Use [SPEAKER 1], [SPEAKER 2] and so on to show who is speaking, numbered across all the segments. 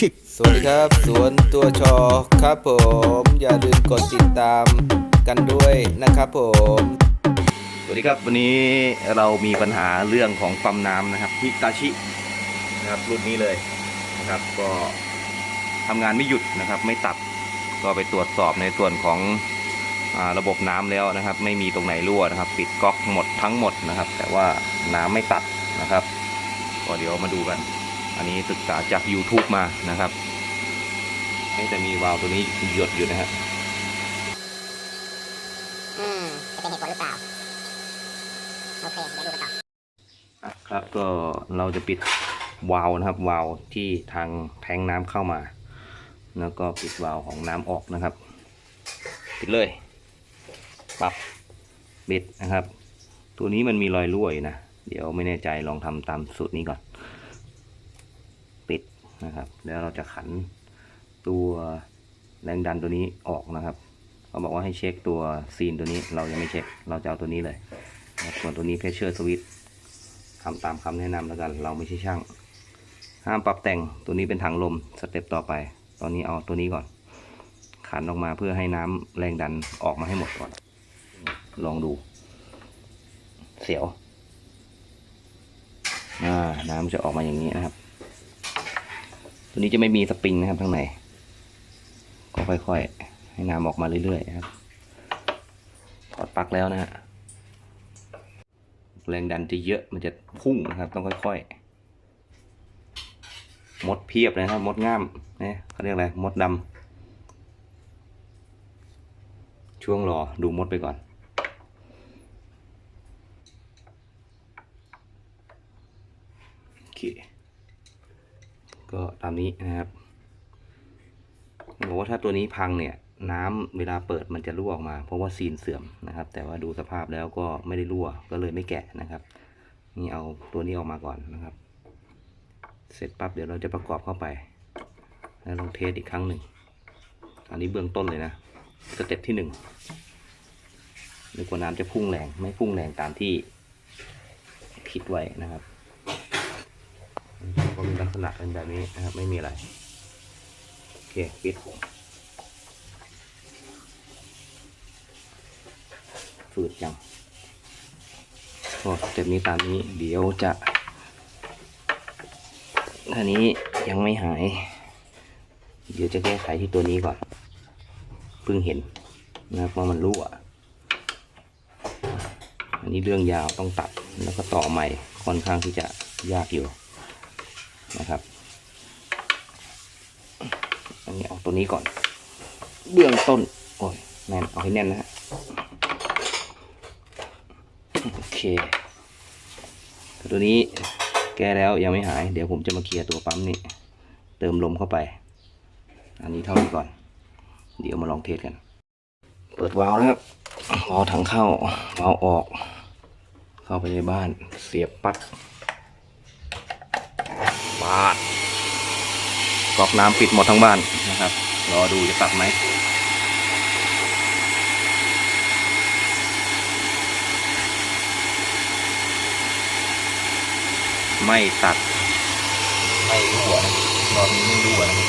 [SPEAKER 1] kick
[SPEAKER 2] สวัสดีครับสวนตัวชอครับผม อย่าลืมกดติดตามกันด้วยนะครับผม
[SPEAKER 3] สวัสดีครับวันนี้เรามีปัญหาเรื่องของปั๊มน้ำนะครับฮิตาชินะครับรุ่นนี้เลยนะครับ ก็ทำงานไม่หยุดนะครับ ไม่ตัดก็ไปตรวจสอบในส่วนของอาระบบน้ำแล้วนะครับ ไม่มีตรงไหนรั่วนะครับ ปิดก๊อกหมดทั้งหมดนะครับ แต่ว่าน้ำไม่ตัดนะครับ ก็เดี๋ยวมาดูกัน อันนี้ศึกษาจาก YouTube มานะครับไม่แต่มีวาล์วตัวนี้หยดอยู่นะฮะ
[SPEAKER 4] อืมจะเป็นเหตุผลหรือเปล่าโอเคเดี๋ยวดูกันต่อ
[SPEAKER 3] ครับก็เราจะปิดวาล์วนะครับวาล์วที่ทางแทงน้ำเข้ามา แล้วก็ปิดวาล์วของน้ำออกนะครับ ปิดเลยปรับปิดนะครับ ตัวนี้มันมีรอยรั่วอยู่นะ เดี๋ยวไม่แน่ใจลองทำตามสูตรนี้ก่อน นะครับ แล้วเราจะขันตัวแรงดันตัวนี้ออกนะครับเขาบอกว่าให้เช็คตัวซีนตัวนี้เรายังไม่เช็ค เราจะเอาตัวนี้เลยนะส่วนตัวนี้เพชเชอร์สวิตทำตามคำแนะนำแล้วกัน เราไม่ใช่ช่าง ห้ามปรับแต่งตัวนี้เป็นถังลมสเต็ปต่อไป ตอนนี้เอาตัวนี้ก่อน ขันออกมาเพื่อให้น้ำแรงดันออกมาให้หมดก่อน ลองดู เสียวน้ำจะออกมาอย่างนี้นะครับ ตัวนี้จะไม่มีสปริงนะครับข้างในก็ค่อยๆ ให้น้ำออกมาเรื่อยๆนะครับถอดปลั๊กแล้วนะฮะแรงดันจะเยอะมันจะพุ่งนะครับ ต้องค่อยๆ มดเพียบเลยนะครับ มดง่ามนะเขาเรียกอะไร มดดำช่วงรอดูมดไปก่อนโอเค ก็ตามนี้นะครับบอกว่าถ้าตัวนี้พังเนี่ย น้ำเวลาเปิดมันจะรั่วออกมา เพราะว่าซีนเสื่อมนะครับ แต่ว่าดูสภาพแล้วก็ไม่ได้รั่วก็เลยไม่แกะนะครับ นี่เอาตัวนี้ออกมาก่อนนะครับ เสร็จปั๊บเดี๋ยวเราจะประกอบเข้าไป แล้วลองเทสอีกครั้งหนึ่งอันนี้เบื้องต้นเลยนะสเต็ปที่หนึ่งนึกว่าน้ำจะพุ่งแรง ไม่พุ่งแรงตามที่คิดไว้นะครับ ษณะเป็นแบบนี้นะครับ ไม่มีอะไร โอเค ปิดฝืดยังก็สเต็ปนี้ตามนี้ เดี๋ยวจะท่านี้ยังไม่หาย เดี๋ยวจะแก้ไขที่ตัวนี้ก่อน เพิ่งเห็นนะครับว่ามันรั่วอันนี้เรื่องยาวต้องตัดแล้วก็ต่อใหม่ค่อนข้างที่จะยากอยู่ นะครับ อันนี้เอาตัวนี้ก่อน เบื้องต้น โอ้ยแน่นเอาให้แน่นนะฮะ โอเคต่ตัวนี้แก้แล้วยังไม่หาย เดี๋ยวผมจะมาเคลียร์ตัวปั๊มนี่ เติมลมเข้าไป อันนี้เท่านี้ก่อน เดี๋ยวมาลองเทสกัน เปิดวาล์วนะครับวาล์วถังเข้าวาล์วออก เข้าไปในบ้าน เสียบปลั๊ก บาดก๊อกน้ำปิดหมดทั้งบ้านนะครับ รอดูจะตัดไหมไม่ตัด ไม่รั่วนะรอบนี้ไม่รั่วนะครับ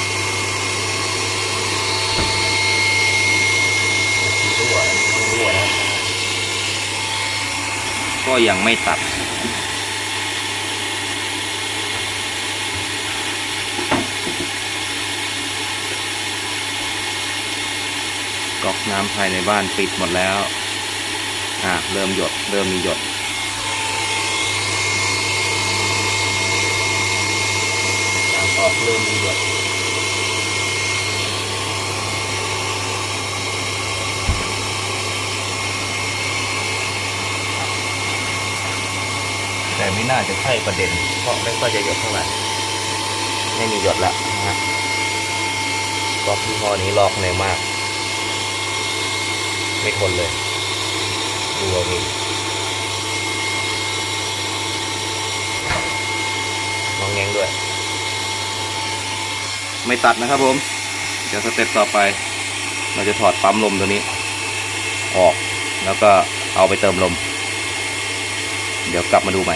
[SPEAKER 3] รั่วอันนี้ไม่รั่วนะครับก็ยังไม่ตัด ก๊อกน้ำภายในบ้านปิดหมดแล้ว อะเริ่มหยด เริ่มมีหยดออกเริ่มมีหยดแต่ไม่น่าจะใช่ประเด็น เพราะไม่ค่อยจะหยดเท่าไหร่ ไม่มีหยดละนะฮะก๊อกที่ห้อนี้ลอกแรงมาก ไม่ทนเลยดูเอาเองมองแงงด้วย ไม่ตัดนะครับผม เดี๋ยวสเต็ปต่อไป เราจะถอดปั๊มลมตัวนี้ ออกแล้วก็เอาไปเติมลม เดี๋ยวกลับมาดูใหม่